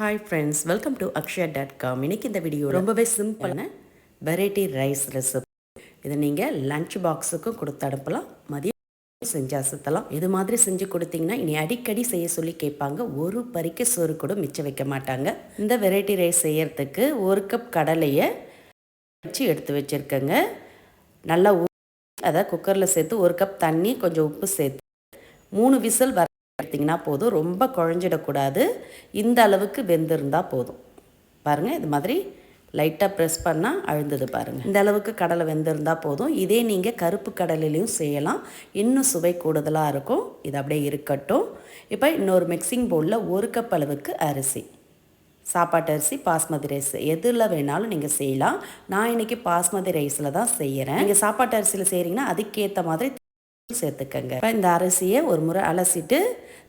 Hi friends welcome to Akshaya dot com இன்னைக்கு இந்த video ரொம்பவே சிம்பிளான வெரைட்டி ரைஸ் ரெசிபி இதை நீங்கள் லஞ்ச் பாக்ஸுக்கும் கொடுத்து அனுப்பலாம். மதியம் செஞ்சு அசத்தலாம். இது மாதிரி செஞ்சு கொடுத்தீங்கன்னா இனி அடிக்கடி செய்ய சொல்லி கேட்பாங்க. ஒரு பறிக்க சோறு கூட மிச்சம் வைக்க மாட்டாங்க. இந்த வெரைட்டி ரைஸ் செய்யறதுக்கு ஒரு கப் கடலையை வச்சு எடுத்து வச்சுருக்கேங்க. நல்லா அதை குக்கரில் சேர்த்து ஒரு கப் தண்ணி கொஞ்சம் உப்பு சேர்த்து மூணு விசில் வர எடுத்திங்கன்னா போதும். ரொம்ப குழஞ்சிடக்கூடாது. இந்த அளவுக்கு வெந்திருந்தால் போதும். பாருங்கள் இது மாதிரி லைட்டாக ப்ரெஸ் பண்ணால் அழுந்தது பாருங்கள் இந்த அளவுக்கு கடலை வெந்திருந்தால் போதும். இதே நீங்கள் கருப்பு கடலையிலையும் செய்யலாம். இன்னும் சுவை கூடுதலாக இருக்கும். இது அப்படியே இருக்கட்டும். இப்போ இன்னொரு மிக்சிங் பவுலில் ஒரு கப் அளவுக்கு அரிசி. சாப்பாட்டு அரிசி பாஸ்மதி ரைஸ். எதில் வேணாலும் நீங்கள் செய்யலாம். நான் இன்றைக்கி பாஸ்மதி ரைஸில் தான் செய்கிறேன் நீங்கள் சாப்பாட்டு அரிசியில் செய்கிறீங்கன்னா அதுக்கேற்ற மாதிரி சேர்த்துக்கங்க. இப்போ இந்த அரிசியை ஒரு முறை அலசிட்டு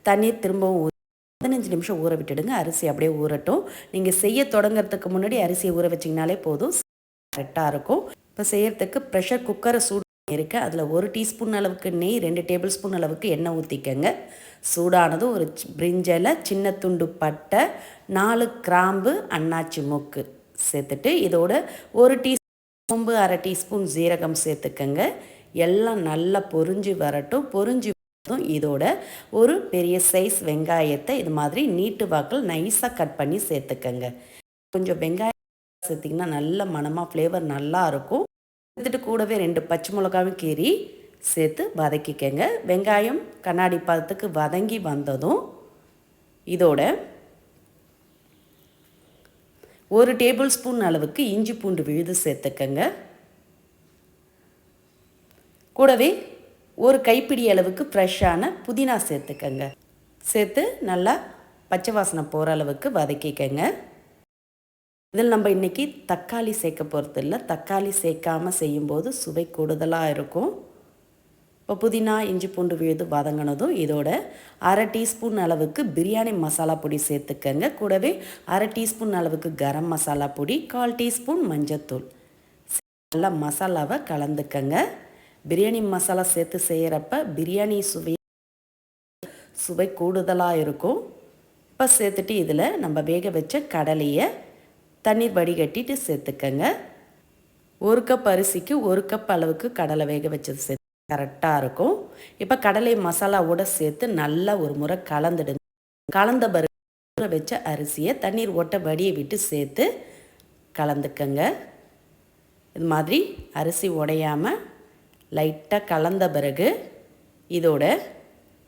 தண்ணீர் திரும்பவும் பதினஞ்சு நிமிஷம் ஊற விட்டுடுங்க. அரிசி அப்படியே ஊறட்டும். நீங்கள் செய்ய தொடங்குறதுக்கு முன்னாடி அரிசியை ஊற வச்சிங்கனாலே போதும். கரெக்டாக இருக்கும். இப்போ செய்யறதுக்கு ப்ரெஷர் குக்கரை சூடு இருக்கு. அதில் ஒரு டீஸ்பூன் அளவுக்கு நெய் ரெண்டு டேபிள் ஸ்பூன் அளவுக்கு எண்ணெய் ஊற்றிக்கங்க சூடானதும் ஒரு பிரிஞ்சலை சின்ன துண்டு பட்டை நாலு கிராம்பு அண்ணாச்சி மூக்கு சேர்த்துட்டு இதோட ஒரு டீ சோம்பு அரை டீஸ்பூன் ஜீரகம் சேர்த்துக்கங்க. எல்லாம் நல்லா பொறிஞ்சு வரட்டும். பொறிஞ்சு இதோட ஒரு பெரிய சைஸ் வெங்காயத்தை இது மாதிரி நீட்டு வாக்கில் நைஸாக கட் பண்ணி சேர்த்துக்கங்க. கொஞ்சம் வெங்காயம் சேர்த்திங்கன்னா நல்ல மனமாக ஃப்ளேவர் நல்லா இருக்கும். சேர்த்துட்டு கூடவே ரெண்டு பச்சை மிளகாவும் கீறி சேர்த்து வதக்கிக்கங்க. வெங்காயம் கண்ணாடி பதத்துக்கு வதங்கி வந்ததும் இதோட ஒரு டேபிள் ஸ்பூன் அளவுக்கு இஞ்சி பூண்டு விழுது சேர்த்துக்கங்க. கூடவே ஒரு கைப்பிடி அளவுக்கு ஃப்ரெஷ்ஷான புதினா சேர்த்துக்கங்க. சேர்த்து நல்லா பச்சை வாசனை போகிற அளவுக்கு வதக்கிக்கங்க. இதில் நம்ம இன்றைக்கி தக்காளி சேர்க்க போகிறது இல்லை. தக்காளி சேர்க்காமல் செய்யும்போது சுவை கூடுதலாக இருக்கும். இப்போ புதினா இஞ்சி பூண்டு விழுது வதங்கினதும் இதோட அரை டீஸ்பூன் அளவுக்கு பிரியாணி மசாலா பொடி சேர்த்துக்கங்க. கூடவே அரை டீஸ்பூன் அளவுக்கு கரம் மசாலா பொடி கால் டீஸ்பூன் மஞ்சத்தூள். நல்லா மசாலாவை கலந்துக்கங்க. பிரியாணி மசாலா சேர்த்து செய்கிறப்ப பிரியாணி சுவை சுவை கூடுதலாக இருக்கும். இப்போ சேர்த்துட்டு இதில் நம்ம வேக வச்ச கடலையை தண்ணீர் வடிகட்டிட்டு சேர்த்துக்கங்க. ஒரு கப் அரிசிக்கு ஒரு கப் அளவுக்கு கடலை வேக வச்சது சேர்த்து கரெக்டாக இருக்கும். இப்போ கடலை மசாலாவோட சேர்த்து நல்லா ஒரு முறை கலந்துடுங்க கலந்த பிறகு வச்ச அரிசியை தண்ணீர் ஓட்ட வடியை விட்டு சேர்த்து கலந்துக்கங்க. இது மாதிரி அரிசி உடையாமல் லைட்டாக கலந்த பிறகு இதோட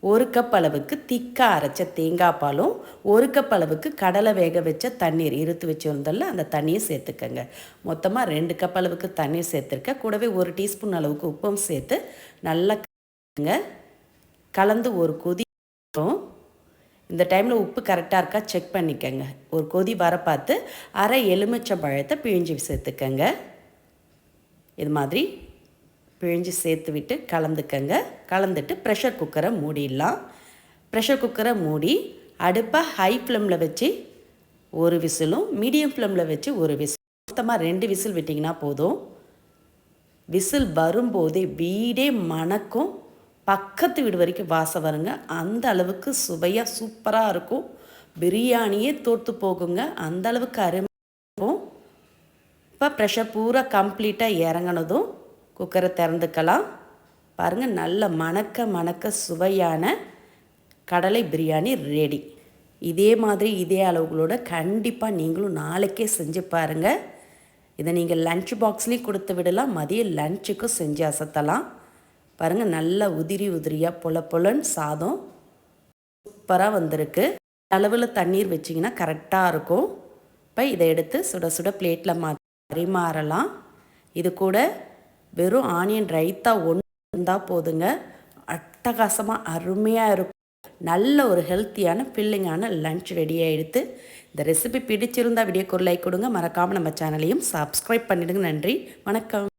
ஒரு கப் அளவுக்கு திக்காக அரைச்ச தேங்காய் பாலும் ஒரு கப் அளவுக்கு கடலை வேக வச்ச தண்ணீர் இருத்து வச்சுருந்தல அந்த தண்ணியை சேர்த்துக்கங்க. மொத்தமாக ரெண்டு கப் அளவுக்கு தண்ணீர் சேர்த்துருக்க கூடவே ஒரு டீஸ்பூன் அளவுக்கு உப்பும் சேர்த்து நல்லா கலந்து ஒரு கொதி இந்த டைமில் உப்பு கரெக்டாக இருக்கா செக் பண்ணிக்கங்க. ஒரு கொதி வர பார்த்து அரை எலுமிச்சம் பழத்தை பிழிஞ்சு சேர்த்துக்கங்க. இது மாதிரி பிழிஞ்சு சேர்த்து விட்டு கலந்துக்கங்க. கலந்துட்டு ப்ரெஷர் குக்கரை மூடிடலாம். ப்ரெஷர் குக்கரை மூடி அடுப்பை ஹை ஃப்ளேமில் வச்சு ஒரு விசிலும் மீடியம் ஃப்ளேமில் வச்சு ஒரு விசில் மொத்தமாக ரெண்டு விசில் விட்டிங்கன்னா போதும். விசில் வரும்போதே வீடே மணக்கும். பக்கத்து வீடு வரைக்கும் வாசம் வருங்க. அந்த அளவுக்கு சுவையாக சூப்பராக இருக்கும். பிரியாணியே தோற்று போகுங்க. அந்த அளவுக்கு அருமை இருக்கும். இப்போ ப்ரெஷர் பூரா கம்ப்ளீட்டாக இறங்கினதும் குக்கரை திறந்துக்கலாம். பாருங்கள் நல்ல மணக்க மணக்க சுவையான கடலை பிரியாணி ரெடி இதே மாதிரி இதே அளவுகளோட கண்டிப்பாக நீங்களும் நாளைக்கே செஞ்சு பாருங்கள் இதை நீங்கள் லன்ச் பாக்ஸ்லேயும் கொடுத்து விடலாம் மதிய லன்ச்சுக்கும் செஞ்சு அசத்தலாம். பாருங்கள் நல்லா உதிரி உதிரியாக பொல பொலன்னு சாதம் சூப்பராக வந்திருக்கு. அளவில் தண்ணீர் வச்சிங்கன்னா கரெக்டாக இருக்கும். இப்போ இதை எடுத்து சுட சுட பிளேட்டில் மா பரிமாறலாம். இது கூட வெறும் ஆனியன் ரைத்தா ஒன்று இருந்தால் போதுங்க. அட்டகாசமாக அருமையாக இருக்கும். நல்ல ஒரு ஹெல்த்தியான ஃபில்லிங்கான லன்ச் ரெடியாக எடுத்து இந்த ரெசிபி பிடிச்சிருந்தால் வீடியோக்கு ஒரு லைக் கொடுங்க. மறக்காமல் நம்ம சேனலையும் சப்ஸ்கிரைப் பண்ணிவிடுங்க நன்றி. வணக்கம்.